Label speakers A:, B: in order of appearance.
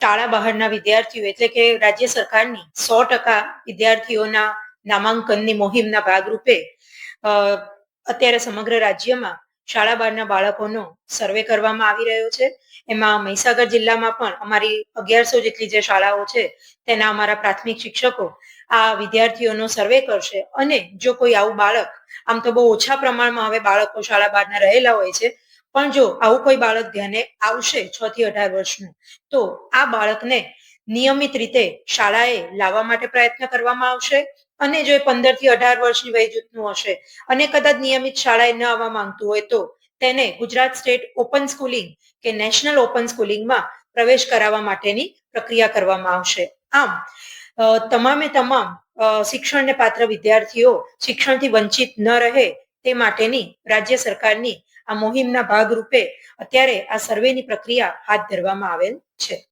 A: શાળા બહારના વિદ્યાર્થીઓ, એટલે કે રાજ્ય સરકારની સો ટકા વિદ્યાર્થીઓના નામાંકનની મુહિમના ભાગરૂપે અત્યારે સમગ્ર રાજ્યમાં શાળા બહારના બાળકોનો સર્વે કરવામાં આવી રહ્યો છે. એમાં મહીસાગર જિલ્લામાં પણ અમારી અગિયારસો જેટલી જે શાળાઓ છે, તેના અમારા પ્રાથમિક શિક્ષકો આ વિદ્યાર્થીઓનો સર્વે કરશે. અને જો કોઈ આવું બાળક, આમ તો બહુ ઓછા પ્રમાણમાં હવે બાળકો શાળા બહારના રહેલા હોય છે પણ જો આવું કોઈ બાળક ધ્યાને આવશે છ થી અઢાર વર્ષનું, તો આ બાળકને નિયમિત રીતે શાળાએ લાવવા માટે પ્રયત્ન કરવામાં આવશે અને જો એ પંદરથી અઢાર વર્ષની વય જૂથનું હશે અને કદાચ નિયમિત શાળાએ ન આવવા માંગતું હોય તો તેને ગુજરાત સ્ટેટ ઓપન સ્કૂલિંગ કે નેશનલ ઓપન સ્કૂલિંગમાં પ્રવેશ કરાવવા માટેની પ્રક્રિયા કરવામાં આવશે. આમ તમામે તમામ શિક્ષણને પાત્ર વિદ્યાર્થીઓ શિક્ષણથી વંચિત ન રહે તે માટેની રાજ્ય સરકારની આ મુહિમના ભાગરૂપે અત્યારે આ સર્વેની પ્રક્રિયા હાથ ધરવામાં આવેલ છે.